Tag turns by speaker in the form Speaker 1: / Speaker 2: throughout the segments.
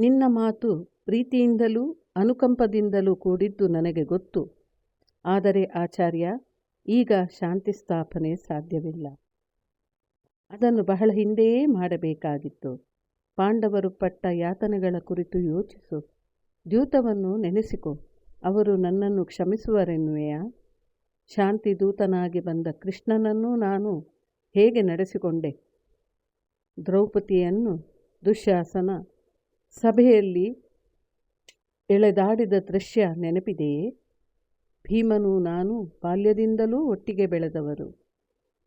Speaker 1: ನಿನ್ನ ಮಾತು ಪ್ರೀತಿಯಿಂದಲೂ ಅನುಕಂಪದಿಂದಲೂ ಕೂಡಿದ್ದು ನನಗೆ ಗೊತ್ತು. ಆದರೆ ಆಚಾರ್ಯ, ಈಗ ಶಾಂತಿ ಸ್ಥಾಪನೆ ಸಾಧ್ಯವಿಲ್ಲ. ಅದನ್ನು ಬಹಳ ಹಿಂದೆಯೇ ಮಾಡಬೇಕಾಗಿತ್ತು. ಪಾಂಡವರು ಪಟ್ಟ ಯಾತನೆಗಳ ಕುರಿತು ಯೋಚಿಸು. ದ್ಯೂತವನ್ನು ನೆನೆಸಿಕೊ. ಅವರು ನನ್ನನ್ನು ಕ್ಷಮಿಸುವರೆನ್ನುವೆಯ? ಶಾಂತಿ ದೂತನಾಗಿ ಬಂದ ಕೃಷ್ಣನನ್ನು ನಾನು ಹೇಗೆ ನಡೆಸಿಕೊಂಡೆ? ದ್ರೌಪದಿಯನ್ನು ದುಶ್ಯಾಸನ ಸಭೆಯಲ್ಲಿ ಎಳೆದಾಡಿದ ದೃಶ್ಯ ನೆನಪಿದೆಯೇ? ಭೀಮನು ನಾನು ಬಾಲ್ಯದಿಂದಲೂ ಒಟ್ಟಿಗೆ ಬೆಳೆದವರು.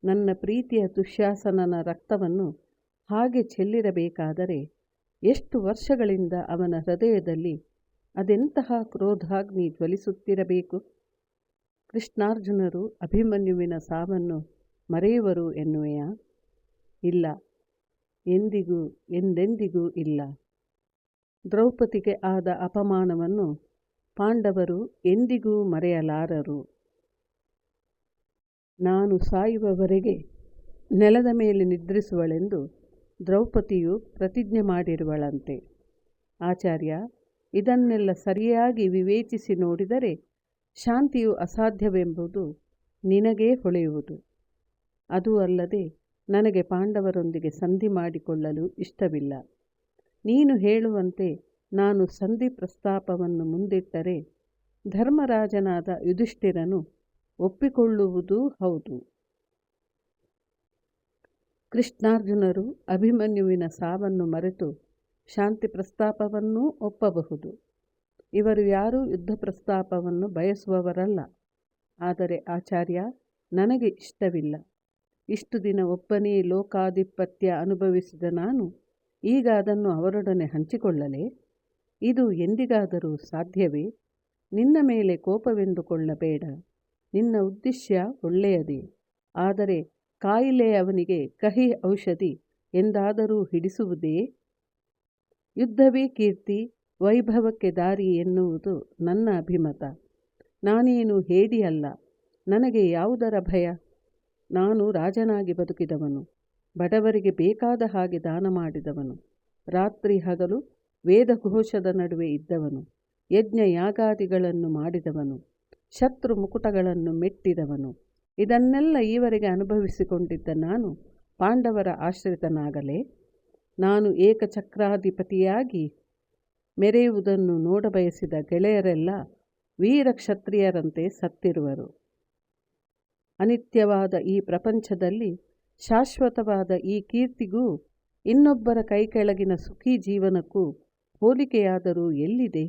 Speaker 1: ನನ್ನ ಪ್ರೀತಿಯ ದುಶ್ಯಾಸನನ ರಕ್ತವನ್ನು ಹಾಗೆ ಚೆಲ್ಲಿರಬೇಕಾದರೆ ಎಷ್ಟು ವರ್ಷಗಳಿಂದ ಅವನ ಹೃದಯದಲ್ಲಿ ಅದೆಂತಹ ಕ್ರೋಧಾಗ್ನಿ ಜ್ವಲಿಸುತ್ತಿರಬೇಕು? ಕೃಷ್ಣಾರ್ಜುನರು ಅಭಿಮನ್ಯುವಿನ ಸಾವನ್ನು ಮರೆಯುವರು ಎನ್ನುವೆಯಾ? ಇಲ್ಲ. ಎಂದಿಗೂ ಎಂದೆಂದಿಗೂ ಇಲ್ಲ. ದ್ರೌಪದಿಗೆ ಆದ ಅಪಮಾನವನ್ನು ಪಾಂಡವರು ಎಂದಿಗೂ ಮರೆಯಲಾರರು. ನಾನು ಸಾಯುವವರೆಗೆ ನೆಲದ ಮೇಲೆ ನಿದ್ರಿಸುವಳೆಂದು ದ್ರೌಪದಿಯು ಪ್ರತಿಜ್ಞೆ ಮಾಡಿರುವಳಂತೆ. ಆಚಾರ್ಯ, ಇದನ್ನೆಲ್ಲ ಸರಿಯಾಗಿ ವಿವೇಚಿಸಿ ನೋಡಿದರೆ ಶಾಂತಿಯು ಅಸಾಧ್ಯವೆಂಬುದು ನಿನಗೇ ಹೊಳೆಯುವುದು. ಅದೂ ಅಲ್ಲದೆ ನನಗೆ ಪಾಂಡವರೊಂದಿಗೆ ಸಂಧಿ ಮಾಡಿಕೊಳ್ಳಲು ಇಷ್ಟವಿಲ್ಲ. ನೀನು ಹೇಳುವಂತೆ ನಾನು ಸಂಧಿ ಪ್ರಸ್ತಾಪವನ್ನು ಮುಂದಿಟ್ಟರೆ ಧರ್ಮರಾಜನಾದ ಯುಧಿಷ್ಠಿರನು ಒಪ್ಪಿಕೊಳ್ಳುವುದೂ ಹೌದು. ಕೃಷ್ಣಾರ್ಜುನರು ಅಭಿಮನ್ಯುವಿನ ಸಾವನ್ನು ಮರೆತು ಶಾಂತಿ ಪ್ರಸ್ತಾಪವನ್ನೂ ಒಪ್ಪಬಹುದು. ಇವರು ಯಾರೂ ಯುದ್ಧ ಪ್ರಸ್ತಾಪವನ್ನು ಬಯಸುವವರಲ್ಲ. ಆದರೆ ಆಚಾರ್ಯ, ನನಗೆ ಇಷ್ಟವಿಲ್ಲ. ಇಷ್ಟು ದಿನ ಒಬ್ಬನೇ ಲೋಕಾಧಿಪತ್ಯ ಅನುಭವಿಸಿದ ನಾನು ಈಗ ಅದನ್ನು ಅವರೊಡನೆ ಹಂಚಿಕೊಳ್ಳಲೇ, ಇದು ಎಂದಿಗಾದರೂ ಸಾಧ್ಯವೇ? ನಿನ್ನ ಮೇಲೆ ಕೋಪವೆಂದುಕೊಳ್ಳಬೇಡ. ನಿನ್ನ ಉದ್ದೇಶ ಒಳ್ಳೆಯದೇ. ಆದರೆ ಕಾಯಿಲೆ ಅವನಿಗೆ ಕಹಿ ಔಷಧಿ ಎಂದಾದರೂ ಹಿಡಿಸುವುದೇ? ಯುದ್ಧವೇ ಕೀರ್ತಿ, ವೈಭವಕ್ಕೆ ದಾರಿ ಎನ್ನುವುದು ನನ್ನ ಅಭಿಮತ. ನಾನೇನು ಹೇಡಿಯಲ್ಲ ನನಗೆ ಯಾವುದರ ಭಯ? ನಾನು ರಾಜನಾಗಿ ಬದುಕಿದವನು. ಬಡವರಿಗೆ ಬೇಕಾದ ಹಾಗೆ ದಾನ ಮಾಡಿದವನು. ರಾತ್ರಿ ಹಗಲು ವೇದಘೋಷದ ನಡುವೆ ಇದ್ದವನು. ಯಜ್ಞ ಯಾಗಾದಿಗಳನ್ನು ಮಾಡಿದವನು. ಶತ್ರು ಮುಕುಟಗಳನ್ನು ಮೆಟ್ಟಿದವನು. ಇದನ್ನೆಲ್ಲ ಈವರೆಗೆ ಅನುಭವಿಸಿಕೊಂಡಿದ್ದ ನಾನು ಪಾಂಡವರ ಆಶ್ರಿತನಾಗಲೇ, ನಾನು ಏಕಚಕ್ರಾಧಿಪತಿಯಾಗಿ ಮೆರೆಯುವುದನ್ನು ನೋಡಬಯಸಿದ ಗೆಳೆಯರೆಲ್ಲ ವೀರ ಕ್ಷತ್ರಿಯರಂತೆ ಸತ್ತಿರುವರು. ಅನಿತ್ಯವಾದ ಈ ಪ್ರಪಂಚದಲ್ಲಿ ಶಾಶ್ವತವಾದ ಈ ಕೀರ್ತಿಗೂ ಇನ್ನೊಬ್ಬರ ಕೈಕೆಳಗಿನ ಸುಖಿ ಜೀವನಕ್ಕೂ ಹೋಲಿಕೆಯಾದರೂ ಎಲ್ಲಿದೆ?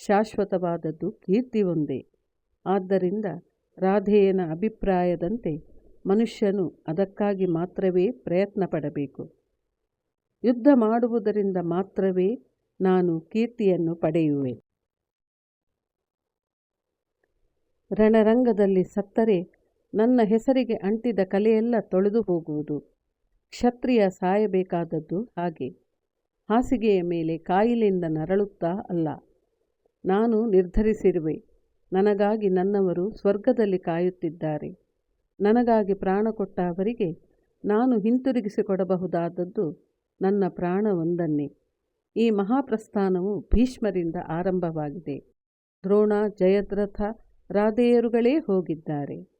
Speaker 1: ಶಾಶ್ವತವಾದದ್ದು ಕೀರ್ತಿ ಒಂದೇ ಆದ್ದರಿಂದ ರಾಧೆಯನ ಅಭಿಪ್ರಾಯದಂತೆ ಮನುಷ್ಯನು ಅದಕ್ಕಾಗಿ ಮಾತ್ರವೇ ಪ್ರಯತ್ನ ಪಡಬೇಕು ಯುದ್ಧ ಮಾಡುವುದರಿಂದ ಮಾತ್ರವೇ ನಾನು ಕೀರ್ತಿಯನ್ನು ಪಡೆಯುವೆ. ರಣರಂಗದಲ್ಲಿ ಸತ್ತರೆ ನನ್ನ ಹೆಸರಿಗೆ ಅಂಟಿದ ಕಲೆಯೆಲ್ಲ ತೊಳೆದು ಹೋಗುವುದು. ಕ್ಷತ್ರಿಯ ಸಾಯಬೇಕಾದದ್ದು ಹಾಗೆ. ಹಾಸಿಗೆಯ ಮೇಲೆ ಕಾಯಿಲೆಯಿಂದ ನರಳುತ್ತಾ ಅಲ್ಲ. ನಾನು ನಿರ್ಧರಿಸಿರುವೆ. ನನಗಾಗಿ ನನ್ನವರು ಸ್ವರ್ಗದಲ್ಲಿ ಕಾಯುತ್ತಿದ್ದಾರೆ. ನನಗಾಗಿ ಪ್ರಾಣ ಕೊಟ್ಟ ಅವರಿಗೆ ನಾನು ಹಿಂತಿರುಗಿಸಿಕೊಡಬಹುದಾದದ್ದು ನನ್ನ ಪ್ರಾಣ ಒಂದನ್ನೇ. ಈ ಮಹಾಪ್ರಸ್ಥಾನವು ಭೀಷ್ಮರಿಂದ ಆರಂಭವಾಗಿದೆ. ದ್ರೋಣ, ಜಯದ್ರಥ, ರಾಧೆಯರುಗಳೇ ಹೋಗಿದ್ದಾರೆ.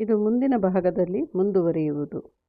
Speaker 1: ಇದು ಮುಂದಿನ ಭಾಗದಲ್ಲಿ ಮುಂದುವರಿಯುವುದು.